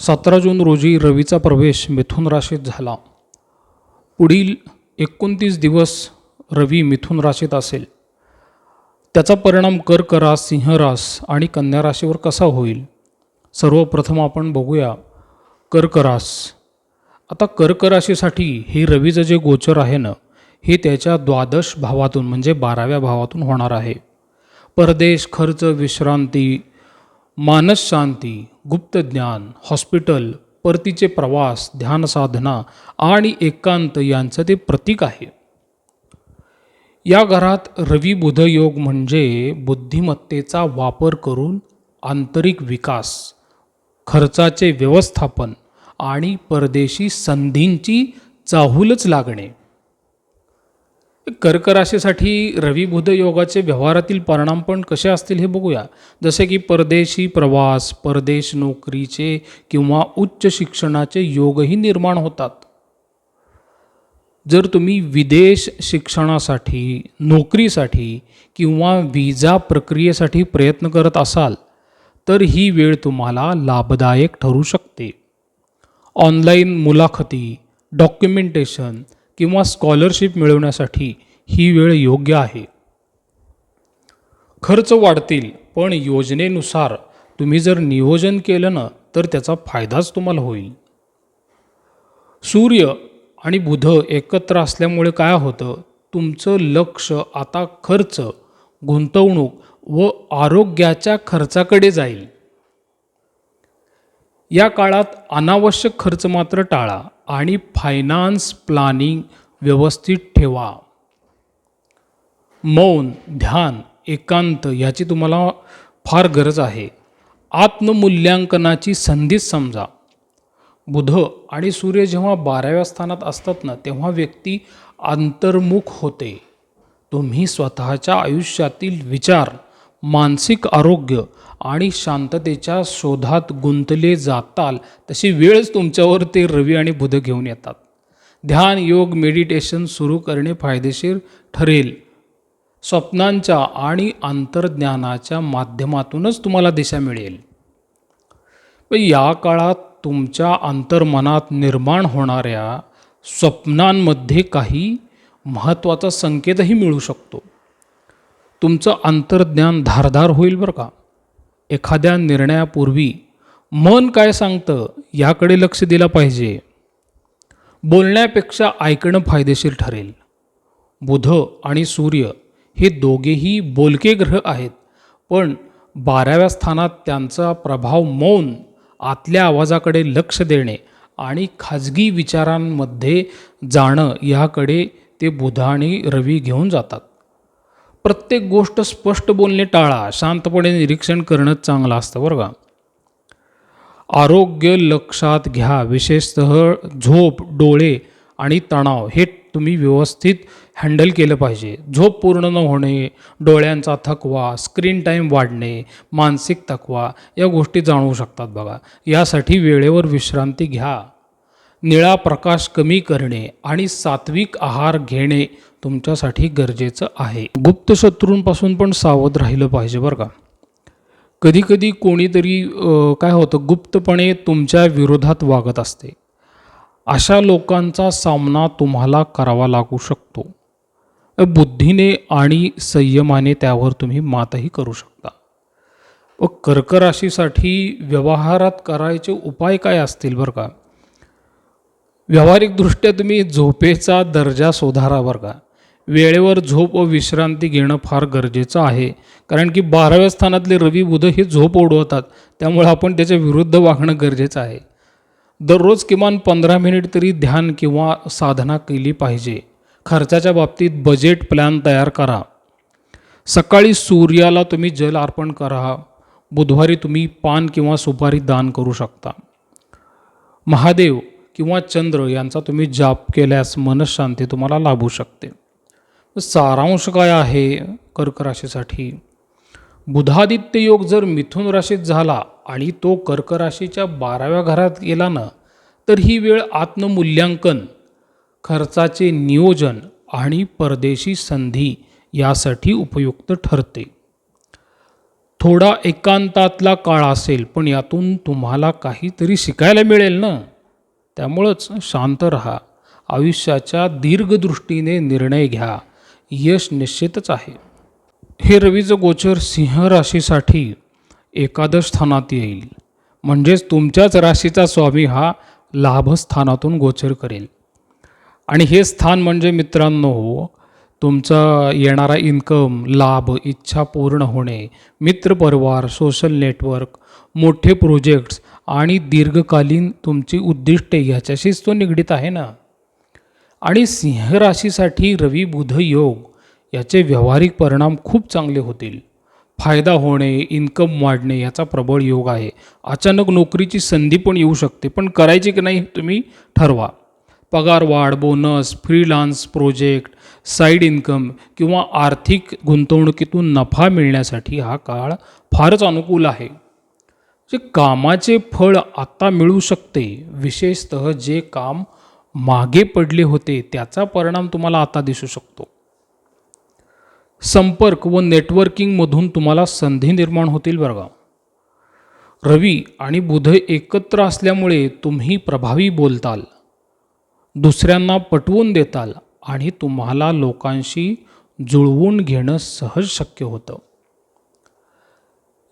सतरा जून रोजी रवीचा प्रवेश मिथुन राशीत झाला. पुढील एकोणतीस दिवस रवी मिथुन राशीत असेल. त्याचा परिणाम कर्करास सिंहरास सिंह रास आणि कन्या राशीवर कसा होईल? सर्वप्रथम आपण बघूया कर्करास आता कर्कराशीसाठी हे रवीचं जे गोचर आहे ना हे त्याच्या द्वादश भावातून म्हणजे बाराव्या भावातून होणार आहे. परदेश खर्च विश्रांती मानस शांती गुप्त ज्ञान हॉस्पिटल परतीचे प्रवास ध्यानसाधना आणि एकांत यांचं ते प्रतीक आहे. या घरात रवी बुध योग म्हणजे बुद्धिमत्तेचा वापर करून आंतरिक विकास खर्चाचे व्यवस्थापन आणि परदेशी संधींची चाहूलच लागणे. कर्क राशीसाठी बुध योगाचे व्यवहारातील परिणाम पण कसे असतील हे बघूया. जसे की परदेशी प्रवास परदेश नोकरीचे किंवा उच्च शिक्षणाचे योगही निर्माण होतात. जर तुम्ही विदेश शिक्षणासाठी नोकरीसाठी किंवा विजा प्रक्रियेसाठी प्रयत्न करत असाल तर ही वेळ तुम्हाला लाभदायक ठरू शकते. ऑनलाईन मुलाखती डॉक्युमेंटेशन किंवा स्कॉलरशिप मिळवण्यासाठी ही वेळ योग्य आहे. खर्च वाढतील पण योजनेनुसार तुम्ही जर नियोजन केलं ना तर त्याचा फायदाच तुम्हाला होईल. सूर्य आणि बुध एकत्र असल्यामुळे काय होतं? तुमचं लक्ष आता खर्च गुंतवणूक व आरोग्याच्या खर्चाकडे जाईल. या काळात अनावश्यक खर्च मात्र टाळा आणि फायनान्स प्लॅनिंग व्यवस्थित ठेवा. मौन ध्यान एकांत याची तुम्हाला फार गरज आहे. आत्ममूल्यांकनाची संधीच समजा. बुध आणि सूर्य जेव्हा बाराव्या स्थानात असतात ना तेव्हा व्यक्ती अंतर्मुख होते. तुम्ही स्वतःच्या आयुष्यातील विचार मानसिक आरोग्य आणि शांततेच्या शोधात गुंतले जाताल तशी वेळच तुमच्यावर ते रवी आणि बुध घेऊन येतात. ध्यान योग मेडिटेशन सुरू करणे फायदेशीर ठरेल. स्वप्नांच्या आणि अंतर्ज्ञानाच्या माध्यमातूनच तुम्हाला दिशा मिळेल. या काळात तुमच्या अंतर्मनात निर्माण होणाऱ्या स्वप्नांमध्ये काही महत्त्वाचा संकेतही मिळू शकतो. तुमचं अंतर्ज्ञान धारधार होईल बरं का? एखाद्या निर्णयापूर्वी मन काय सांगतं याकडे लक्ष दिलं पाहिजे. बोलण्यापेक्षा ऐकणं फायदेशीर ठरेल. बुध आणि सूर्य हे दोघेही बोलके ग्रह आहेत पण बाराव्या स्थानात त्यांचा प्रभाव मौन आतल्या आवाजाकडे लक्ष देणे आणि खाजगी विचारांमध्ये जाणं याकडे ते बुध आणि रवी घेऊन जातात. प्रत्येक गोष्ट स्पष्ट बोलणे टाळा शांतपणे निरीक्षण करणं चांगलं असतं बरं का. आरोग्य लक्षात घ्या विशेषतः झोप डोळे आणि तणाव हे तुम्ही व्यवस्थित हँडल केलं पाहिजे. झोप पूर्ण न होणे डोळ्यांचा थकवा स्क्रीन टाईम वाढणे मानसिक थकवा या गोष्टी जाणवू शकतात बघा. यासाठी वेळेवर विश्रांती घ्या. निळा प्रकाश कमी करणे आणि सात्विक आहार घेणे तुमच्यासाठी गरजेचं आहे. गुप्त शत्रूंपासून पण सावध राहिलं पाहिजे बरं का. कधीकधी कोणीतरी काय होतं गुप्तपणे तुमच्या विरोधात वागत असते. अशा लोकांचा सामना तुम्हाला करावा लागू शकतो. बुद्धीने आणि संयमाने त्यावर तुम्ही मातही करू शकता. व कर्कराशीसाठी व्यवहारात करायचे उपाय काय असतील बरं का? व्यावहारिकदृष्ट्या तुम्ही झोपेचा दर्जा सुधारा बरं का. वेळेवर झोप व विश्रांती घेणं फार गरजेचं आहे. कारण की बाराव्या स्थानातले रवी बुध हे झोप ओढवतात. त्यामुळे आपण त्याच्या विरुद्ध वागणं गरजेचं आहे. दररोज किमान पंधरा मिनिट तरी ध्यान किंवा साधना केली पाहिजे. खर्चाच्या बाबतीत बजेट प्लॅन तयार करा. सकाळी सूर्याला तुम्ही जल अर्पण करा. बुधवारी तुम्ही पान किंवा सुपारी दान करू शकता. महादेव किंवा चंद्र यांचा तुम्ही जाप केल्यास मनशांती तुम्हाला लाभू शकते. सारांश काय आहे कर्क राशीसाठी बुधादित्य योग जर मिथुन राशीत झाला आणि तो कर्क राशीच्या बाराव्या घरात गेला ना तर ही वेळ आत्ममूल्यांकन खर्चाचे नियोजन आणि परदेशी संधी यासाठी उपयुक्त ठरते. थोडा एकांतातला काळ असेल पण यातून तुम्हाला काहीतरी शिकायला मिळेल ना? त्यामुळंच शांत रहा. आयुष्याच्या दीर्घदृष्टीने निर्णय घ्या. यश निश्चितच आहे. हे रवीचं गोचर सिंह राशीसाठी एकादश स्थानात येईल. म्हणजेच तुमच्याच राशीचा स्वामी हा लाभस्थानातून गोचर करेल. आणि हे स्थान म्हणजे मित्रांनो तुमचा येणारा इन्कम लाभ इच्छा पूर्ण होणे मित्रपरिवार सोशल नेटवर्क मोठे प्रोजेक्ट्स आणि दीर्घकालीन तुमची उद्दिष्टे ह्याच्याशीच तो निगडीत आहे ना? आणि सिंह राशीसाठी रवी बुध योग याचे व्यावहारिक परिणाम खूप चांगले होतील. फायदा होणे इन्कम वाढणे याचा प्रबळ योग आहे. अचानक नोकरीची संधी पण येऊ शकते पण करायची की नाही तुम्ही ठरवा. पगार वाढ bonus freelance project side income किंवा आर्थिक गुंतवणुकीतून नफा मिळण्यासाठी हा काळ फारच अनुकूल आहे. जे कामाचे फळ आता मिळू शकते विशेषतः जे काम मागे पडले होते त्याचा परिणाम तुम्हाला आता दिसू शकतो. संपर्क व नेटवर्किंगमधून तुम्हाला संधी निर्माण होतील बरं का. रवी आणि बुध एकत्र असल्यामुळे तुम्ही प्रभावी बोलताल दुसऱ्यांना पटवून देताल आणि तुम्हाला लोकांशी जुळवून घेणं सहज शक्य होतं.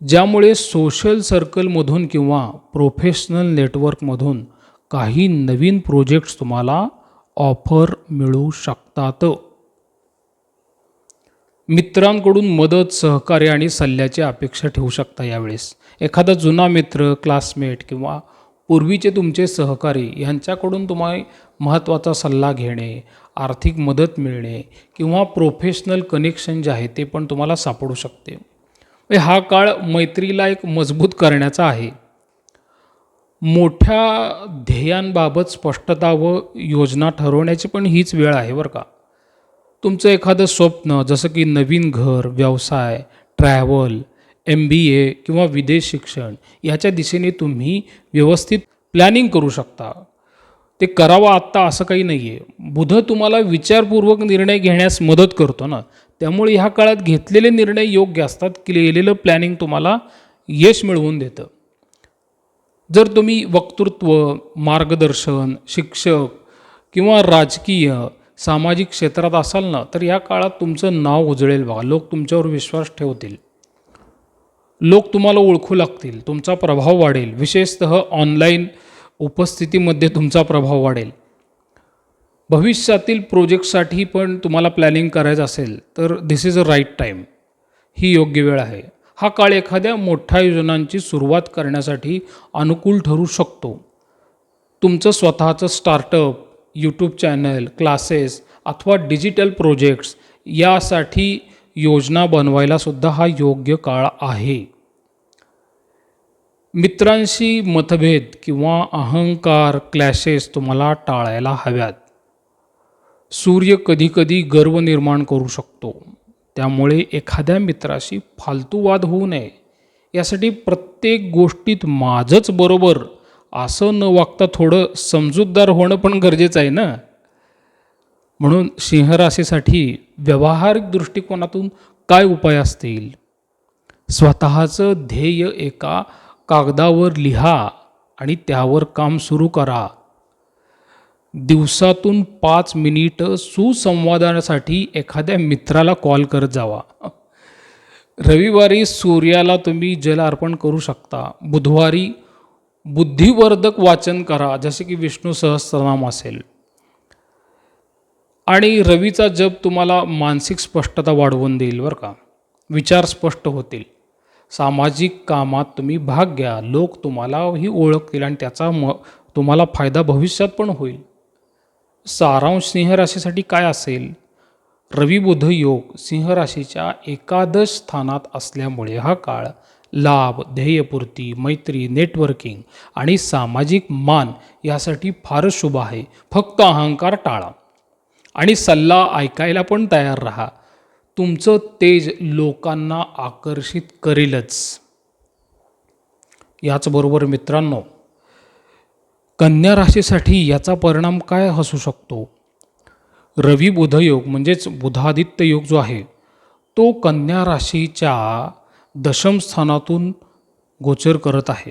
ज्यामुळे सोशल सर्कलमधून किंवा प्रोफेशनल नेटवर्कमधून काही नवीन प्रोजेक्ट्स तुम्हाला ऑफर मिळू शकतात. मित्रांकडून मदत सहकार्य आणि सल्ल्याची अपेक्षा ठेवू शकता यावेळेस. एखादा जुना मित्र क्लासमेट किंवा पूर्वीचे तुमचे सहकारी यांच्याकडून तुम्हाला महत्त्वाचा सल्ला घेणे आर्थिक मदत मिळणे किंवा प्रोफेशनल कनेक्शन जे आहे ते पण तुम्हाला सापडू शकते. हा काळ मैत्रीला एक मजबूत करण्याचा आहे. मोठ्या ध्येयांबाबत स्पष्टता व योजना ठरवण्याची पण हीच वेळ आहे बरं का. तुमचं एखादं स्वप्न जसं की नवीन घर व्यवसाय ट्रॅव्हल एम बी ए किंवा विदेश शिक्षण याच्या दिशेने तुम्ही व्यवस्थित प्लॅनिंग करू शकता. ते करावं आत्ता असं काही नाही आहे बुध तुम्हाला विचारपूर्वक निर्णय घेण्यास मदत करतो ना. त्यामुळे ह्या काळात घेतलेले निर्णय योग्य असतात. केलेलं प्लॅनिंग तुम्हाला यश मिळवून देतं. जर तुम्ही वक्तृत्व मार्गदर्शन शिक्षक किंवा राजकीय सामाजिक क्षेत्रात असाल ना तर या काळात तुमचं नाव उजळेल बघा. लोक तुमच्यावर विश्वास ठेवतील. लोक तुम्हाला ओळखू लागतील. तुमचा प्रभाव वाढेल. विशेषतः ऑनलाईन उपस्थितीमध्ये तुमचा प्रभाव वाढेल. भविष्यातील प्रोजेक्टसाठी पण तुम्हाला प्लॅनिंग करायचं असेल तर this is a right time ही योग्य वेळ आहे. हा काळ एखाद्या मोठ्या योजनांची सुरुवात करण्यासाठी अनुकूल ठरू शकतो. तुमचं स्वतःचं स्टार्टअप यूट्यूब चॅनल क्लासेस अथवा डिजिटल प्रोजेक्ट्स यासाठी योजना बनवायलासुद्धा हा योग्य काळ आहे. मित्रांशी मतभेद किंवा अहंकार क्लॅशेस तुम्हाला टाळायला हव्यात. सूर्य कधीकधी गर्व निर्माण करू शकतो. त्यामुळे एखाद्या मित्राशी फालतू वाद होऊ नये. यासाठी प्रत्येक गोष्टीत माझंच बरोबर असं न वागता थोडं समजूतदार होणं पण गरजेचं आहे ना? म्हणून सिंहराशीसाठी व्यावहारिक दृष्टिकोनातून काय उपाय असतील? स्वतःचं ध्येय एका कागदावर लिहा आणि त्यावर काम सुरू करा. दिवसातून पाच मिनिटं सुसंवादासाठी एखाद्या मित्राला कॉल करत जावा. रविवारी सूर्याला तुम्ही जल अर्पण करू शकता. बुधवारी बुद्धिवर्धक वाचन करा जसे की विष्णू सहस्रनाम असेल. आणि रवीचा जप तुम्हाला मानसिक स्पष्टता वाढवून देईल बरं का. विचार स्पष्ट होतील. सामाजिक कामात तुम्ही भाग घ्या. लोक तुम्हालाही ओळखतील आणि त्याचा म तुम्हाला फायदा भविष्यात पण होईल. सारांश सिंह राशीसाठी काय असेल? रविबुध योग सिंह राशीच्या एकादश स्थानात असल्यामुळे हा काळ लाभ ध्येयपूर्ती मैत्री नेटवर्किंग आणि सामाजिक मान यासाठी फारच शुभ आहे. फक्त अहंकार टाळा. आणि सल्ला ऐकायला पण तयार राहा. तुमचं तेज लोकांना आकर्षित करेलच. याचबरोबर मित्रांनो कन्या राशीसाठी याचा परिणाम काय असू शकतो? रवी बुध योग म्हणजेच बुधादित्य योग जो आहे तो कन्या राशीच्या दशमस्थानातून गोचर करत आहे.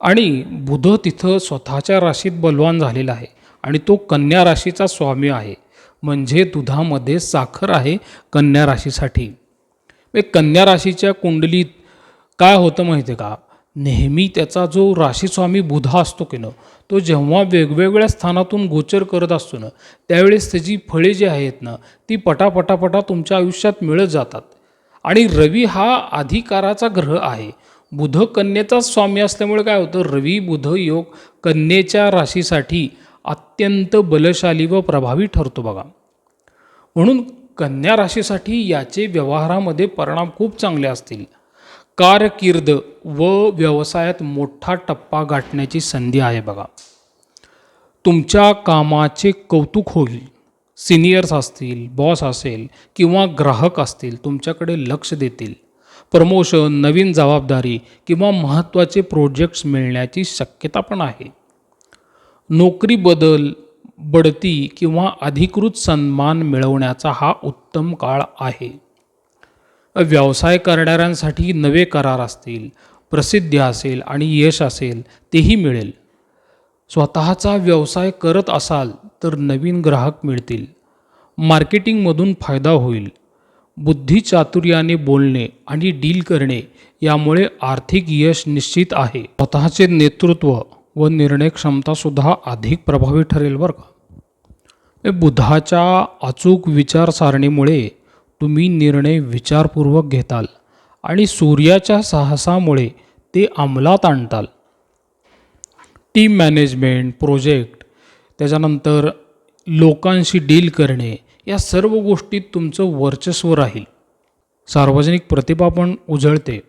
आणि बुध तिथं स्वतःच्या राशीत बलवान झालेला आहे आणि तो कन्या राशीचा स्वामी आहे. म्हणजे दुधामध्ये साखर आहे कन्या राशीसाठी. हे कन्या राशीच्या कुंडलीत काय होतं माहिती आहे का? नेहमी त्याचा जो राशीस्वामी बुधा असतो की ना तो जेव्हा वेगवेगळ्या स्थानातून गोचर करत असतो ना त्यावेळेस त्याची फळे जी आहेत ना ती पटापटापटा तुमच्या आयुष्यात मिळत जातात. आणि रवी हा अधिकाराचा ग्रह आहे. बुध कन्येचाच स्वामी असल्यामुळे काय होतं रवी बुध योग कन्येच्या राशीसाठी अत्यंत बलशाली व प्रभावी ठरतो बघा. म्हणून कन्या राशीसाठी याचे व्यवहारामध्ये परिणाम खूप चांगले असतील. कारकीर्द व व्यवसायात मोठा टप्पा गाठण्याची संधी आहे बघा. तुमच्या कामाचे कौतुक होईल. सिनियर्स असतील बॉस असेल किंवा ग्राहक असतील तुमच्याकडे लक्ष देतील. प्रमोशन नवीन जबाबदारी किंवा महत्त्वाचे प्रोजेक्ट्स मिळण्याची शक्यता पण आहे. नोकरी बदल बढती किंवा अधिकृत सन्मान मिळवण्याचा हा उत्तम काळ आहे. व्यवसाय करणाऱ्यांसाठी नवे करार असतील प्रसिद्धी असेल आणि यश असेल तेही मिळेल. स्वतःचा व्यवसाय करत असाल तर नवीन ग्राहक मिळतील. मार्केटिंगमधून फायदा होईल. बुद्धिचातुर्याने बोलणे आणि डील करणे यामुळे आर्थिक यश निश्चित आहे. स्वतःचे नेतृत्व व निर्णय क्षमतासुद्धा अधिक प्रभावी ठरेल बरं का? बुद्धाच्या बुधाच्या अचूक विचारसारणीमुळे तुम्ही निर्णय विचारपूर्वक घेताल आणि सूर्याच्या साहसामुळे ते अंमलात आणताल. टीम मॅनेजमेंट प्रोजेक्ट त्याच्यानंतर लोकांशी डील करणे या सर्व गोष्टीत तुमचं वर्चस्व राहील. सार्वजनिक प्रतिभा पण उजळते.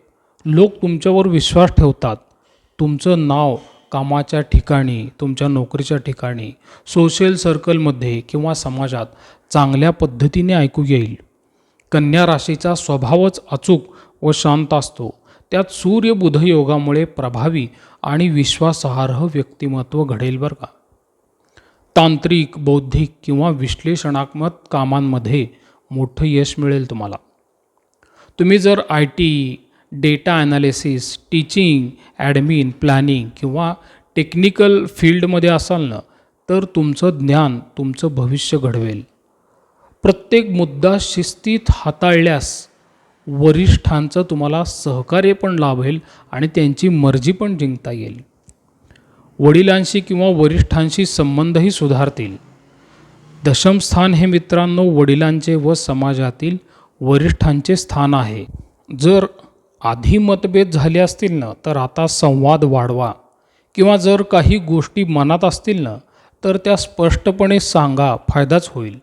लोक तुमच्यावर विश्वास ठेवतात. तुमचं नाव कामाच्या ठिकाणी तुमच्या नोकरीच्या ठिकाणी सोशल सर्कलमध्ये किंवा समाजात चांगल्या पद्धतीने ऐकू येईल. कन्या राशीचा स्वभावच अचूक व शांत असतो. त्यात सूर्य बुधयोगामुळे प्रभावी आणि विश्वासार्ह व्यक्तिमत्व घडेल बरं का. तांत्रिक बौद्धिक किंवा विश्लेषणात्मक कामांमध्ये मोठं यश मिळेल तुम्हाला. तुम्ही जर I T data analysis teaching admin planning किंवा टेक्निकल फील्डमध्ये असाल ना तर तुमचं ज्ञान तुमचं भविष्य घडवेल. प्रत्येक मुद्दा शिस्तीत हाताळल्यास वरिष्ठांचं तुम्हाला सहकार्य पण लाभेल आणि त्यांची मर्जी पण जिंकता येईल. वडिलांशी किंवा वरिष्ठांशी संबंधही सुधारतील. दशमस्थान हे मित्रांनो वडिलांचे व समाजातील वरिष्ठांचे स्थान आहे. जर आधी मतभेद झाले असतील ना तर आता संवाद वाढवा. किंवा जर काही गोष्टी मनात असतील ना तर त्या स्पष्टपणे सांगा फायदाच होईल.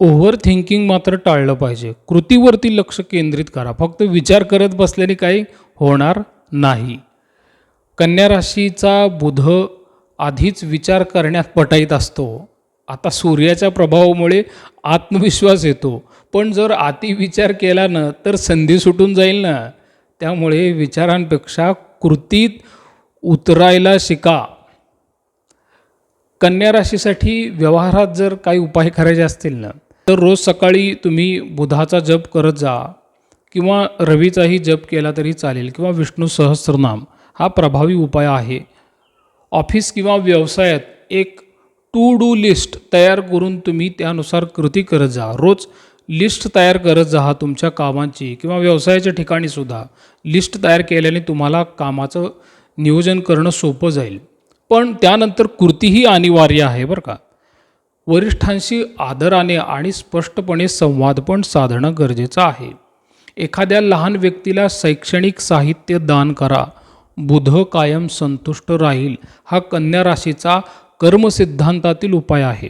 ओव्हर थिंकिंग मात्र टाळलं पाहिजे. कृतीवरती लक्ष केंद्रित करा. फक्त विचार करत बसल्याने काही होणार नाही. कन्या राशीचा बुध आधीच विचार करण्यात पटाईत असतो. आता सूर्याच्या प्रभावामुळे आत्मविश्वास येतो. पण जर अति विचार केला ना तर संधी सुटून जाईल ना. त्यामुळे विचारांपेक्षा कृतीत उतरायला शिका. कन्या राशीसाठी व्यवहारात जर काही उपाय करायचे असतील ना तर रोज सकाळी तुम्ही बुधाचा जप करत जा किंवा रवीचाही जप केला तरी चालेल किंवा विष्णू सहस्रनाम हा प्रभावी उपाय आहे. ऑफिस किंवा व्यवसायात एक टू डू लिस्ट तयार करून तुम्ही त्यानुसार कृती करत जा. रोज लिस्ट तयार करत जा तुमच्या कामांची किंवा व्यवसायाच्या ठिकाणीसुद्धा लिस्ट तयार केल्याने तुम्हाला कामाचं नियोजन करणं सोपं जाईल. पण त्यानंतर कृतीही अनिवार्य आहे बरं का. वरिष्ठांशी आदराने आणि स्पष्टपणे संवाद पण साधणं गरजेचं आहे. एखाद्या लहान व्यक्तीला शैक्षणिक साहित्य दान करा. बुध कायम संतुष्ट राहील हा कन्या राशीचा कर्मसिद्धांतातील उपाय आहे.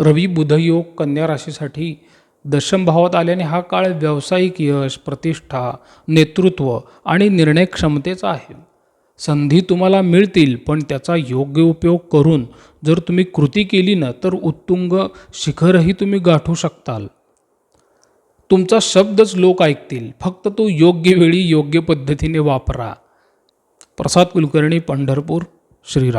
रवी बुध योग कन्या राशीसाठी दशम भावात आल्याने हा काळ व्यावसायिक यश प्रतिष्ठा नेतृत्व आणि निर्णय क्षमतेचा आहे. संधी तुम्हाला मिळतील पण त्याचा योग्य उपयोग करून जर तुम्ही कृती केली ना तर उत्तुंग शिखरही तुम्ही गाठू शकताल. तुमचा शब्दच लोक ऐकतील. फक्त तो योग्य वेळी योग्य पद्धतीने वापरा. प्रसाद कुलकर्णी पंढरपूर श्रीराम.